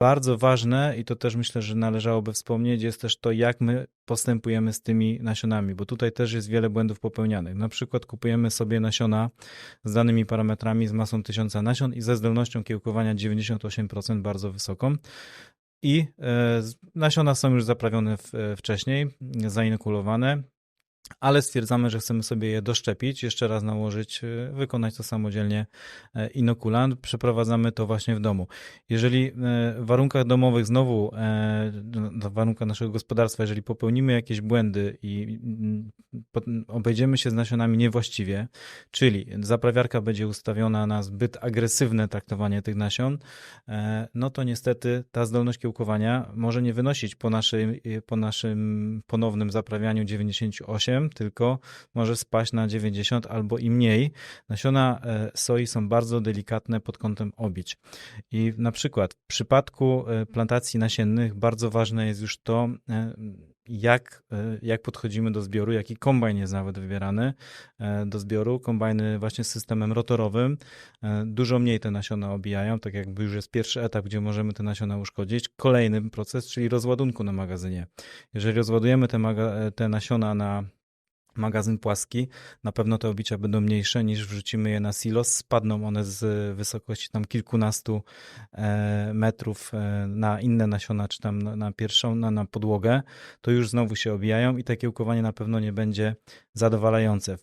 Bardzo ważne i to też myślę, że należałoby wspomnieć, jest też to, jak my postępujemy z tymi nasionami, bo tutaj też jest wiele błędów popełnianych. Na przykład kupujemy sobie nasiona z danymi parametrami z masą 1000 nasion i ze zdolnością kiełkowania 98% bardzo wysoką. I e, nasiona są już zaprawione e, wcześniej, zainokulowane, ale stwierdzamy, że chcemy sobie je doszczepić, jeszcze raz nałożyć, e, wykonać to samodzielnie e, inokulant. Przeprowadzamy to właśnie w domu. Jeżeli e, w warunkach domowych znowu, e, w warunkach naszego gospodarstwa, jeżeli popełnimy jakieś błędy i po- obejdziemy się z nasionami niewłaściwie, czyli zaprawiarka będzie ustawiona na zbyt agresywne traktowanie tych nasion, e, no to niestety ta zdolność kiełkowania może nie wynosić po naszym, po naszym ponownym zaprawianiu 98, tylko może spaść na 90 albo i mniej. Nasiona e, soi są bardzo delikatne pod kątem obić. I na przykład w przypadku e, plantacji nasiennych bardzo ważne jest już to, e, jak, jak podchodzimy do zbioru, jaki kombajn jest nawet wybierany do zbioru. Kombajny właśnie z systemem rotorowym dużo mniej te nasiona obijają, tak jakby już jest pierwszy etap, gdzie możemy te nasiona uszkodzić. Kolejny proces, czyli rozładunku na magazynie. Jeżeli rozładujemy te, te nasiona na magazyn płaski, na pewno te obicia będą mniejsze niż wrzucimy je na silos. Spadną one z wysokości tam kilkunastu e, metrów e, na inne nasiona, czy tam na, pierwszą, na, na podłogę. To już znowu się obijają i te kiełkowanie na pewno nie będzie zadowalające.